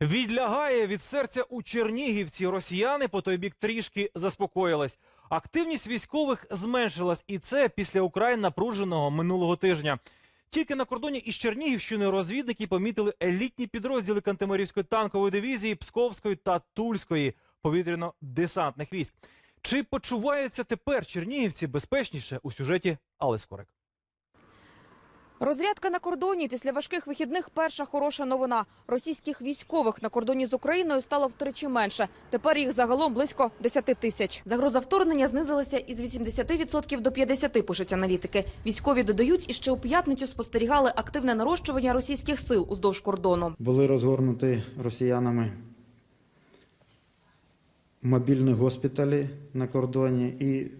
Відлягає від серця у Чернігівці. Росіяни по той бік трішки заспокоїлись. Активність військових зменшилась, і це після украй напруженого минулого тижня. Тільки на кордоні із Чернігівщиною розвідники помітили елітні підрозділи Кантемирівської танкової дивізії, Псковської та Тульської повітряно-десантних військ. Чи почуваються тепер чернігівці безпечніше у сюжеті Алли Скорик? Розрядка на кордоні після важких вихідних перша хороша новина. Російських військових на кордоні з Україною стало втричі менше. Тепер їх загалом близько 10 тисяч. Загроза вторгнення знизилася із 80% до 50%, пишуть аналітики. Військові додають, і ще у п'ятницю спостерігали активне нарощування російських сил уздовж кордону. Були розгорнуті росіянами мобільні госпіталі на кордоні і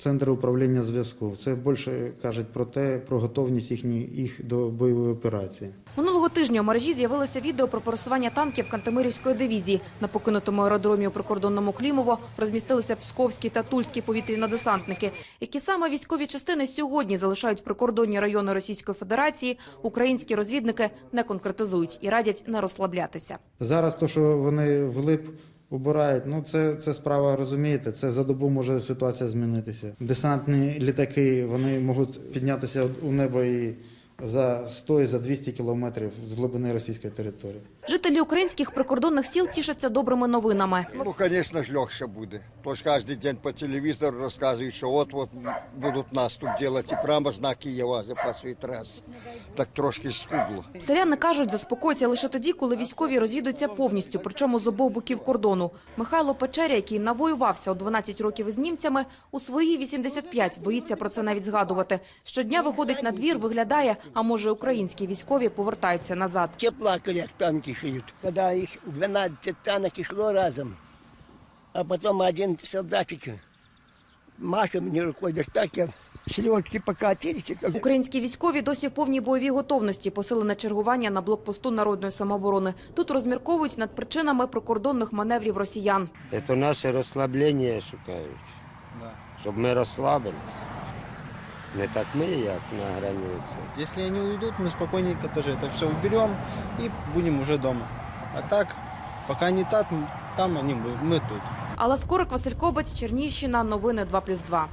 центри управління зв'язку. Це більше кажуть про те, про готовність їхні, їх до бойової операції. Минулого тижня у мережі з'явилося відео про пересування танків Кантемирівської дивізії. На покинутому аеродромі у прикордонному Клімово розмістилися псковські та тульські повітряно-десантники. Які саме військові частини сьогодні залишають прикордонні райони Російської Федерації, українські розвідники не конкретизують і радять не розслаблятися. Зараз то, що вони влип убирають, ну це, це справа, розумієте, це за добу може ситуація змінитися. Десантні літаки вони можуть піднятися у небо і за 100 і за 200 кілометрів з глибини російської території. Жителі українських прикордонних сіл тішаться добрими новинами. Ну, звісно ж, легше буде. Тож кожен день по телевізору розказують, що от-от будуть наступ робити, і прямо ж на Києва запасують трас. Так трошки скубло. Селяни кажуть, заспокояться лише тоді, коли військові розійдуться повністю, причому з обох боків кордону. Михайло Печеря, який навоювався у 12 років із німцями, у свої 85 боїться про це навіть згадувати. Щодня виходить на двір, виглядає, а може українські військові повертаються назад. Все плакали, як танки шиють. Когда їх 12 танок йшло разом, а потім один солдатик Маша мені рукою, так так я сльозки покатилися. Українські військові досі в повній бойовій готовності, посилене чергування на блокпосту народної самооборони. Тут розмірковують над причинами прикордонних маневрів росіян. Це наше розслаблення шукають, щоб ми розслабились. Не так ми, як на границі. Если они уйдут, мы спокойненько тоже это все уберем и будем уже дома. А так, пока они там, там они, мы, мы тут. Алла Скорик, Василь Кобець, Чернігівщина, новини 2+,2.